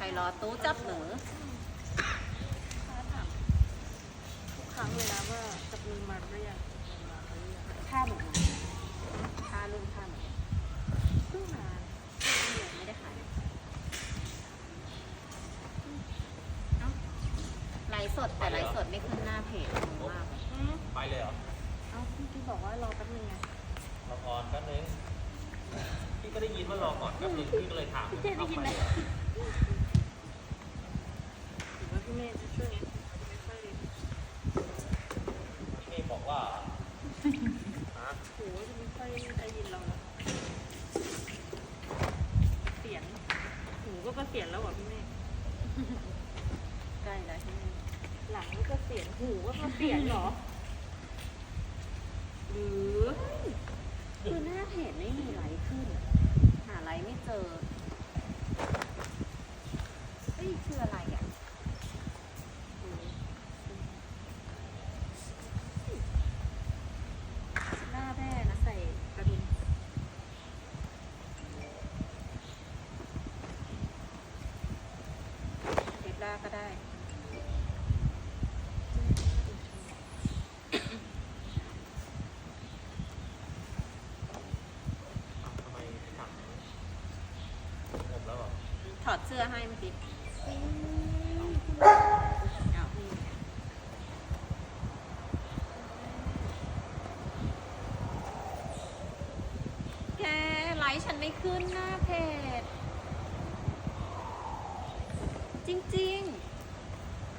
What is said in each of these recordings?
รอใครรอตู้จับหนูฟ้าถามทุกครั้งเลยนะว่าจับมือมาหรือยังจับมือมาหรือยังท่าหนูท่ารุ่นท่าหนูเพิ่งมาไม่ได้ขายเอ้าไลฟ์สดแต่ไลฟ์สดไม่ขึ้นหน้าเพจงงมากอืมไปเลยเหรอเอ้าพี่กี้บอกว่ารอแป๊บนึงไงรอก่อนแป๊บนึงพี่ก็ได้ยินว่ารอก่อนแป๊บนึงพี่ก็เลยถามพี่เจได้ยินไหมเอาปเรอ หรือว่า พี่เมย์จะช่วยนี้ไม่ค่อยพี่เมย์บอกว่าฮะหูจะไม่ค่อยได้ยินเราแล้วเสียงหูก็เกษียณแล้วเหรอพี่เมย์ใกล้แล้วใช่ไหมหลังก็เกษียณหูก็เกษียณเหรอ หรือคือหน้าเพจไม่มีไลฟ์ขึ้น หาไลฟ์ไม่เจอเฮ้ยคืออะไรอะ หน้าแม่นะใส่กระดุม เทปหน้าก็ได้ อ้าวทำไมไม่ถามผมแล้วเหรอ ถ อดเสื้อให้เมื่อกี้เอาแกไลฟ์ฉันไม่ขึ้นหน้าเพจ จริง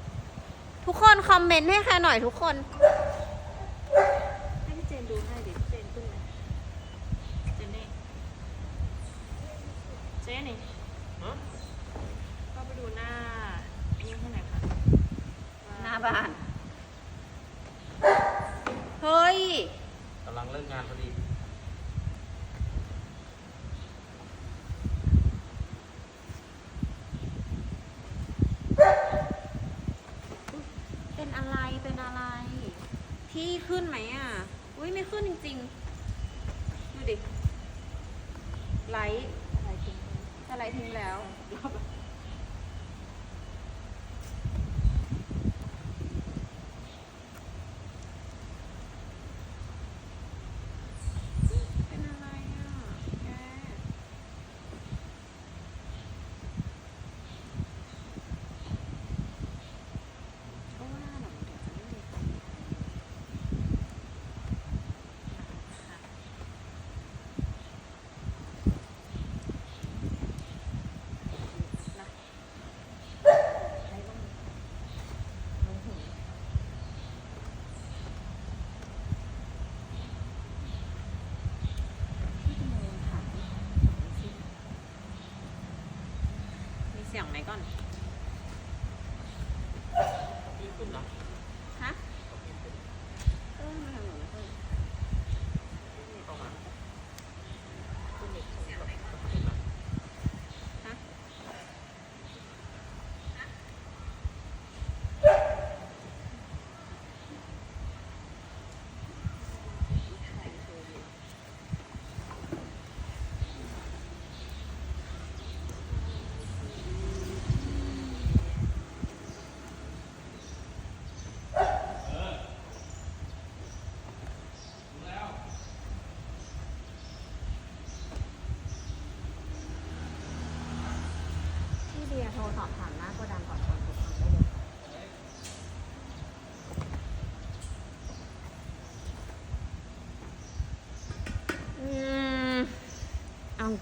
ๆ ทุกคนคอมเมนต์ให้ค่ะหน่อยทุกคน ให้พี่เจนดูให้ดิพี่เจนขึ้นไหมเจนนี่เจนนี่ ฮะ ก็ไปดูหน้าอันนี้ให้หน่อยค่ะว่ หน้า บ้านเฮ้ย กำลังเลิกงานพอดี เป็นอะไร เป็นอะไรที่ขึ้นไหมอะ อุ้ยไม่ขึ้นจริงๆ ดูดิ ไลท์อะไรจริงอะไรทิ้งแล้ว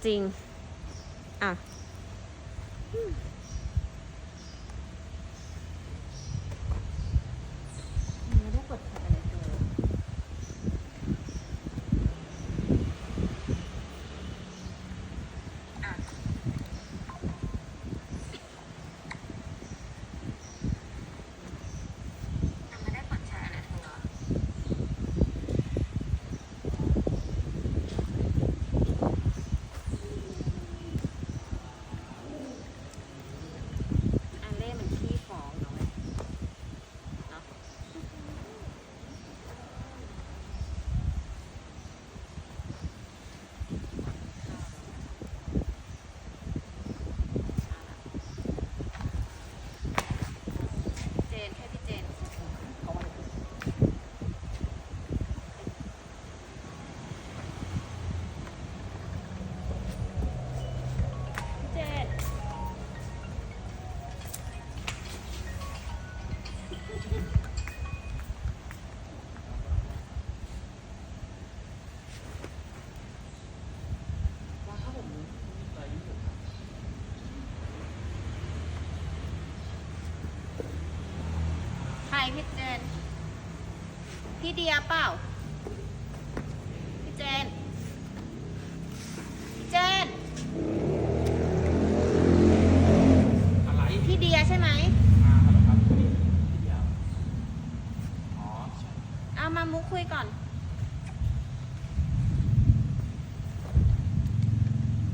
จริง อะอืมไม่ได้กดแชร์เลยเธออะ ยังไม่ได้กดแชร์เลยเธออันเล่มันขี้ฟ้องเนาะเว้ยเนาะ พี่เจน พี่เดียเปล่า พี่เจน พี่เจน อะไรพี่เดียใช่ไหม มาเหรอครับพี่เดียวอ๋อใช่เอามามุกคุยก่อน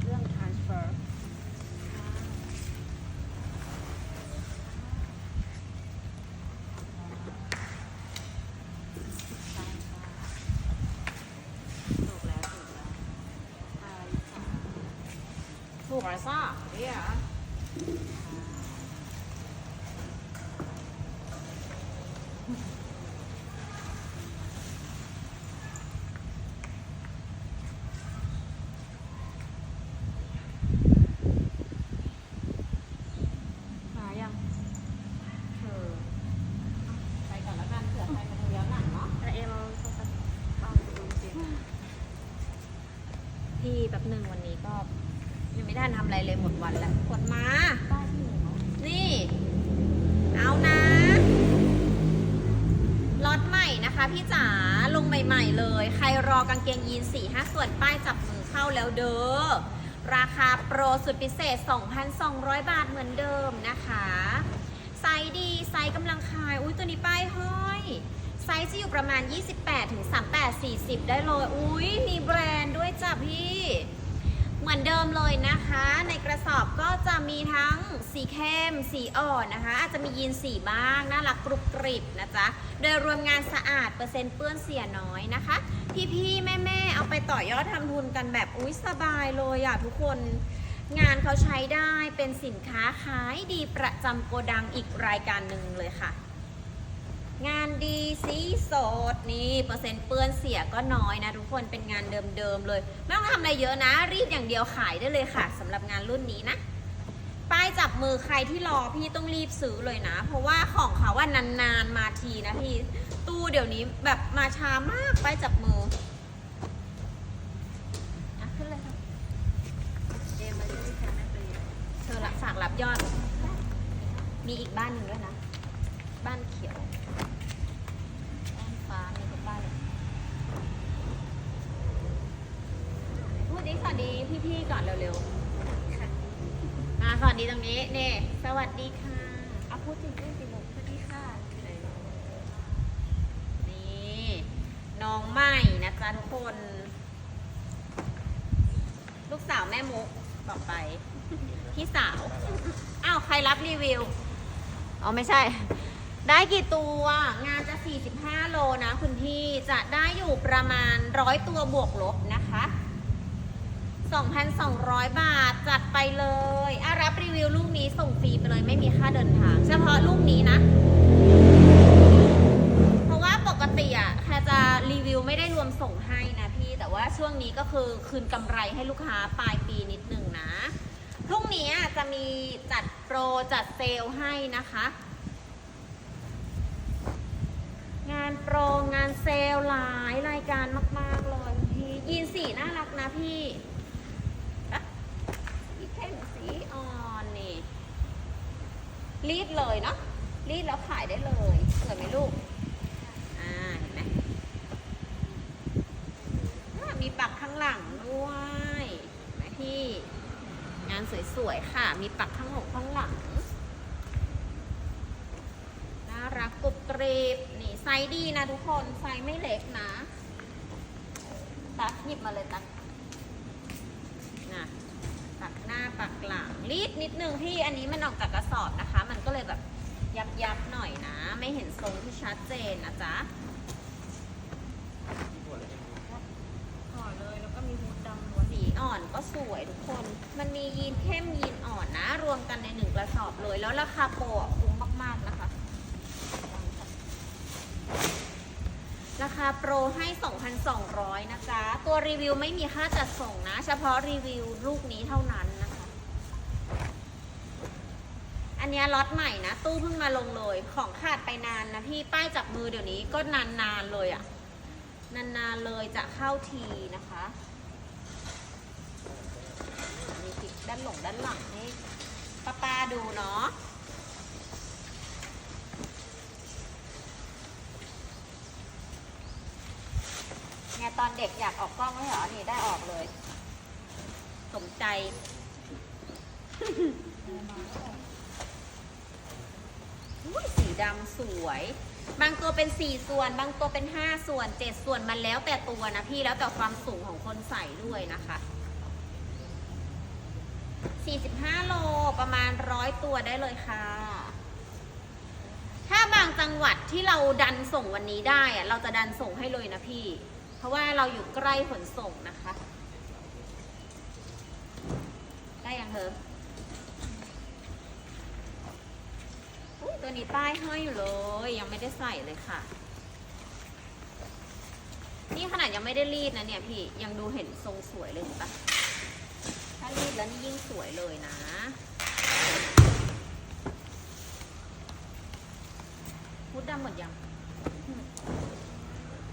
เรื่อง transfer ถูกแล้วถูกแล้วอะไรจ้ะถูกแล้วซ่าเนี่ย มายังเออไปก่อนแล้วกันเผื่อใครมาดูย้อนหลังเนาะแต่เอมเอาโทรศัพท์เอาไปดูสิพี่แป๊บหนึ่งวันนี้ก็ ยังไม่ได้ทำอะไรเลยหมดวันแล้วกดมาป้ายที่หนึ่งเนาะนี่ เอานะ นะคะพี่จ๋าลงใหม่ ๆ เลย ใครรอกางเกงยีน4 5ส่วนป้ายจับมือเข้าแล้วเด้อ ราคาโปรสุดพิเศษ 2,200 บาทเหมือนเดิมนะคะ ไซส์ดี ไซส์กำลังคาย อุ้ยตัวนี้ป้ายห้อย ไซส์จะอยู่ประมาณ 28ถึง38 40 ได้เลย อุ้ยมีแบรนด์ด้วยจ้ะพี่ เหมือนเดิมเลยนะคะ ในกระสอบก็จะมีทั้งสีเข้ม สีอ่อนนะคะ อาจจะมียีนสีบ้างน่ารักกรุบกริบนะจ๊ะ โดยรวมงานสะอาดเปอร์เซ็นต์เปื้อนเสียน้อยนะคะ พี่ๆ แม่ๆ เอาไปต่อยอดทำทุนกันแบบอุ้ยสบายเลยอะทุกคนงานเขาใช้ได้เป็นสินค้าขายดีประจำโกดังอีกรายการหนึ่งเลยค่ะ ดีสีสดนี่เปอร์เซ็นต์เปื้อนเสียก็น้อยนะ ทุกคนเป็นงานเดิมๆเลย ไม่ต้องทำอะไรเยอะนะ รีดอย่างเดียวขายได้เลยค่ะสำหรับงานรุ่นนี้นะป้ายจับมือใครที่รอพี่ต้องรีบซื้อเลยนะ เพราะว่าของเขาว่านานๆมาทีนะพี่ ตู้เดี๋ยวนี้แบบมาช้ามากป้ายจับมือขึ้นเลยค่ะเอมาที่แทนแม่ปรียนเธอรับฝากรับยอด มีอีกบ้านหนึ่งด้วยนะ บ้านเขียว ฟ้ามีทุกบ้านเลยพูดดิสวัสดีพี่ๆก่อนเร็วๆค่ะมาสวัสดีตรงนี้เน่สวัสดีค่ะเอาพูดจริงพูดจริงลูกสวัสดีค่ะนี่น้องใหม่นะจ๊ะทุกคน ลูกสาวแม่มุกต่อไป พี่สาว อ้าว ใครรับรีวิว อ๋อ ไม่ใช่ ได้กี่ตัว งานจะ 45 โลนะคุณพี่ จะได้อยู่ประมาณร้อยตัวบวกลบนะคะ 2,200 บาท จัดไปเลยอะรับรีวิวลูกนี้ส่งฟรีไปเลยไม่มีค่าเดินทาง เฉพาะลูกนี้นะ เพราะว่าปกติอะแค่จะรีวิวไม่ได้รวมส่งให้นะพี่ แต่ว่าช่วงนี้ก็คือคืนกำไรให้ลูกค้าปลายปีนิดนึงนะ พรุ่งนี้จะมีจัดโปรจัดเซลให้นะคะ งานโปรงานเซลล์หลายรายการมาก ๆ เลยพี่ยีนสีน่ารักนะพี่อ่สีเข้มสีอ่อนนี่ รีดเลยเนาะรีดแล้วขายได้เลยสวยไหมลูก อ่า เห็นไหมมีปักข้างหลังด้วยนไหมพี่ งานสวย ๆ ค่ะ มีปักข้างหกข้างหลังน่ารักกรุบกรีบ ซส์ดีนะทุกคนไซส์ไม่เล็กนะ ตักหยิบมาเลยตักนะปักหน้าปักหลังรีดนิดนึงพี่อันนี้มันออกจากกระสอบนะคะ มันก็เลยแบบยับยับๆหน่อยนะ ไม่เห็นทรงที่ชัดเจนนะจ๊ะห่อเลยแล้วก็มีฮูดดำล้วนสีอ่อนก็สวยทุกคน มันมียีนเข้มยีนอ่อนนะ รวมกันในหนึ่งกระสอบเลย แล้วราคาโปรอะคุ้มมาก ๆ นะคะ ราคาโปรให้ 2,200นะจ๊ะ ตัวรีวิวไม่มีค่าจัดส่งนะ เฉพาะรีวิวลูกนี้เท่านั้นนะคะ อันนี้ล็อตใหม่นะ ตู้เพิ่งมาลงเลย ของขาดไปนานนะพี่ป้ายจับมือเดี๋ยวนี้ก็นานๆเลยอะนานๆเลยจะเข้าทีนะคะมีคลิปด้านหลงด้านหลังให้ป้าป้าๆดูเนาะ ตอนเด็กอยากออกกล้องไม่เหรอ นี่ได้ออกเลย สมใจ สีดำสวย บางตัวเป็นสี่ส่วน บางตัวเป็นห้าส่วนเจ็ดส่วนมันแล้วแต่ตัวนะพี่แล้วแต่ความสูงของคนใส่ด้วยนะคะ 45 โลประมาณร้อยตัวได้เลยค่ะถ้าบางจังหวัดที่เราดันส่งวันนี้ได้อะเราจะดันส่งให้เลยนะพี่ เพราะว่าเราอยู่ใกล้ขนส่งนะคะ ได้ยังเธอตัวนี้ป้ายห้อยอยู่เลย ยังไม่ได้ใส่เลยค่ะ นี่ขนาดยังไม่ได้รีดนะเนี่ยพี่ยังดูเห็นทรงสวยเลยเห็นปะถ้ารีดแล้วนี่ยิ่งสวยเลยนะพุดดำหมดยังอืม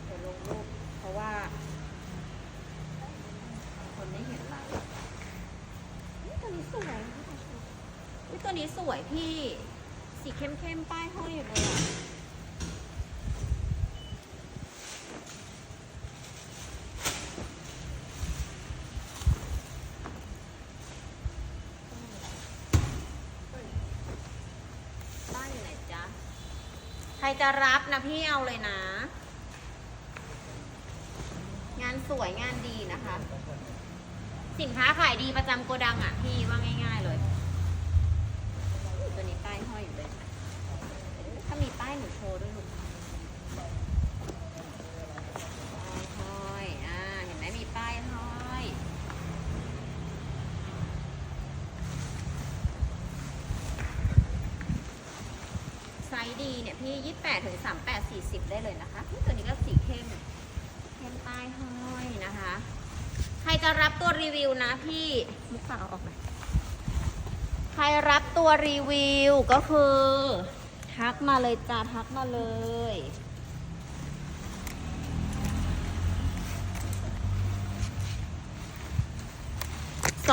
เดี๋ยวลงรูปเพราะว่า คนไม่เห็นเราอุ๊ยตัวนี้สวยอุ๊ยตัวนี้ สวยพี่ สีเข้มๆ ป้ายห้อยอยู่เลยอะป้ายอยู่ไหนจ๊ะ ใครจะรับนะพี่เอาเลยนะ งานสวยงานดีนะคะ สินค้าขายดีประจำโกดังอะพี่ว่าง่าย ๆ เลยอุ๊ย ตัวนี้ป้ายห้อยอยู่เลยถ้ามีป้ายหนูโชว์ด้วยลูกห้อยอ่าเห็นไหมมีป้ายห้อยไซส์ดีเนี่ยพี่28ถึง38 40ได้เลยนะคะตัวนี้ก็สีเข้มเข้มป้ายห้อยนะคะ ใครจะรับตัวรีวิวนะพี่มุกฝากเอาออกหน่อย ใครรับตัวรีวิวก็คือ ทักมาเลยจ้าทักมาเลย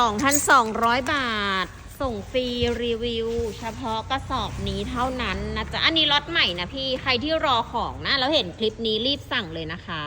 2,200บาท ส่งฟรีรีวิว เฉพาะกระสอบนี้เท่านั้นนะจ๊ะ อันนี้ล็อตใหม่นะพี่ ใครที่รอของนะ แล้วเห็นคลิปนี้รีบสั่งเลยนะคะ